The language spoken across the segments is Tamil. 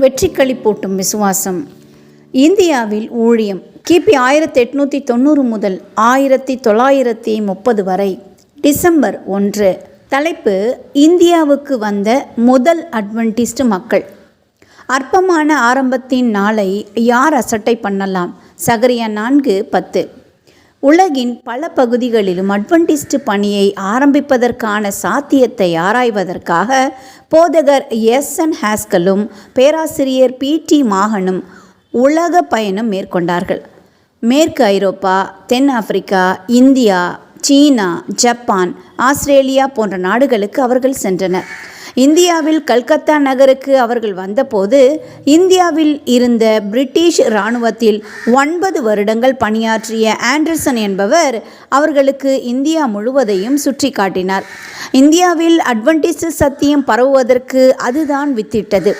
வெற்றிக்களி போட்டும் விசுவாசம். இந்தியாவில் ஊழியம் கிபி ஆயிரத்தி எட்நூற்றி தொண்ணூறு முதல் ஆயிரத்தி தொள்ளாயிரத்தி முப்பது வரை டிசம்பர் ஒன்று. தலைப்பு இந்தியாவுக்கு வந்த முதல் அட்வென்டிஸ்ட் மக்கள். அற்பமான ஆரம்பத்தின் நாளை யார் அசட்டை பண்ணலாம்? சகரியா நான்கு பத்து. உலகின் பல பகுதிகளிலும் அட்வென்டிஸ்ட் பணியை ஆரம்பிப்பதற்கான சாத்தியத்தை ஆராய்வதற்காக போதகர் எஸ். என். ஹாஸ்கலும் பேராசிரியர் பி. டி. மாகனும் உலக பயணம் மேற்கொண்டார்கள். மேற்கு ஐரோப்பா தென் ஆப்பிரிக்கா இந்தியா சீனா ஜப்பான் ஆஸ்திரேலியா போன்ற நாடுகளுக்கு அவர்கள் சென்றனர். இந்தியாவில் கல்கத்தா நகருக்கு அவர்கள் வந்தபோது இந்தியாவில் இருந்த பிரிட்டிஷ் இராணுவத்தில் ஒன்பது வருடங்கள் பணியாற்றிய ஆண்டர்சன் என்பவர் அவர்களுக்கு இந்தியா முழுவதையும் சுற்றி காட்டினார் இந்தியாவில் அட்வென்டிஸ்ட் சத்தியம் பரவுவதற்கு அதுதான் வித்திட்டது.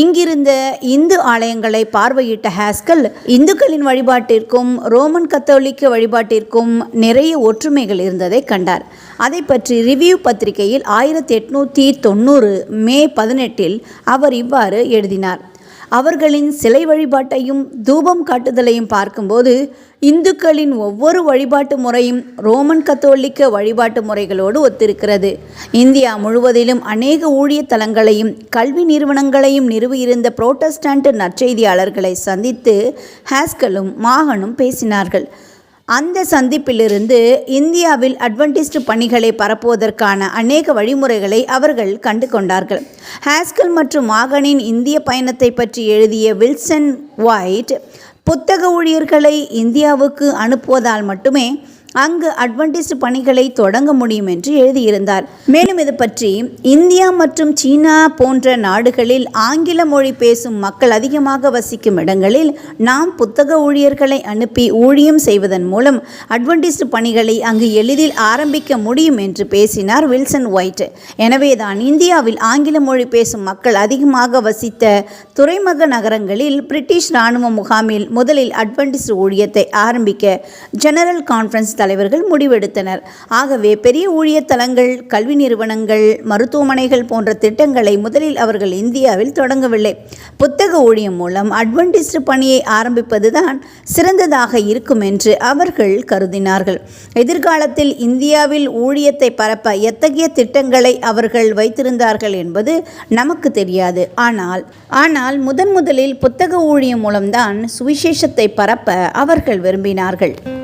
இங்கிருந்த இந்து ஆலயங்களை பார்வையிட்ட ஹாஸ்கல் இந்துக்களின் வழிபாட்டிற்கும் ரோமன் கத்தோலிக்க வழிபாட்டிற்கும் நிறைய ஒற்றுமைகள் இருந்ததை கண்டார். அதை பற்றி ரிவ்யூ பத்திரிகையில் ஆயிரத்தி எட்நூற்றி தொண்ணூறு மே பதினெட்டில் அவர் இவ்வாறு எழுதினார். அவர்களின் சிலை வழிபாட்டையும் தூபம் காட்டுதலையும் பார்க்கும்போது இந்துக்களின் ஒவ்வொரு வழிபாட்டு முறையும் ரோமன் கத்தோலிக்க வழிபாட்டு முறைகளோடு ஒத்திருக்கிறது. இந்தியா முழுவதிலும் அநேக ஊழிய தலங்களையும் கல்வி நிறுவனங்களையும் நிறுவியிருந்த புரோட்டஸ்டன்ட் நற்செய்தியாளர்களை சந்தித்து ஹாஸ்கலும் மாகனும் பேசினார்கள். அந்த சந்திப்பிலிருந்து இந்தியாவில் அட்வென்டிஸ்ட் பணிகளை பரப்புவதற்கான அநேக வழிமுறைகளை அவர்கள் கண்டு கொண்டார்கள். ஹாஸ்கல் மற்றும் மாகனின் இந்திய பயணத்தை பற்றி எழுதிய வில்சன் ஒயிட் புத்தக ஊழியர்களை இந்தியாவுக்கு அனுப்புவதால் மட்டுமே அங்கு அட்வென்டிஸ்ட் பணிகளை தொடங்க முடியும் என்று எழுதியிருந்தார். மேலும் இது பற்றி இந்தியா மற்றும் சீனா போன்ற நாடுகளில் ஆங்கில மொழி பேசும் மக்கள் அதிகமாக வசிக்கும் இடங்களில் நாம் புத்தக ஊழியர்களை அனுப்பி ஊழியம் செய்வதன் மூலம் அட்வென்டிஸ்ட் பணிகளை அங்கு எளிதில் ஆரம்பிக்க முடியும் என்று பேசினார் வில்சன் ஒயிட். எனவேதான் இந்தியாவில் ஆங்கில மொழி பேசும் மக்கள் அதிகமாக வசித்த துறைமுக நகரங்களில் பிரிட்டிஷ் இராணுவ முகாமில் முதலில் அட்வென்டிஸ்ட் ஊழியத்தை ஆரம்பிக்க ஜெனரல் கான்ஃபரன்ஸ் தலைவர்கள் முடிவெடுத்தனர். ஆகவே பெரிய ஊழியத்தலங்கள் கல்வி நிறுவனங்கள் மருத்துவமனைகள் போன்ற திட்டங்களை முதலில் அவர்கள் இந்தியாவில் தொடங்கவில்லை. புத்தக ஊழியம் மூலம் அட்வென்டிஸ்ட் பணியை ஆரம்பிப்பதுதான் சிறந்ததாக இருக்கும் என்று அவர்கள் கருதினார்கள். எதிர்காலத்தில் இந்தியாவில் ஊழியத்தை பரப்ப எத்தகைய திட்டங்களை அவர்கள் வைத்திருந்தார்கள் என்பது நமக்கு தெரியாது. ஆனால் ஆனால் முதன் முதலில் புத்தக ஊழியம் மூலம்தான் சுவிசேஷத்தை பரப்ப அவர்கள் விரும்பினார்கள்.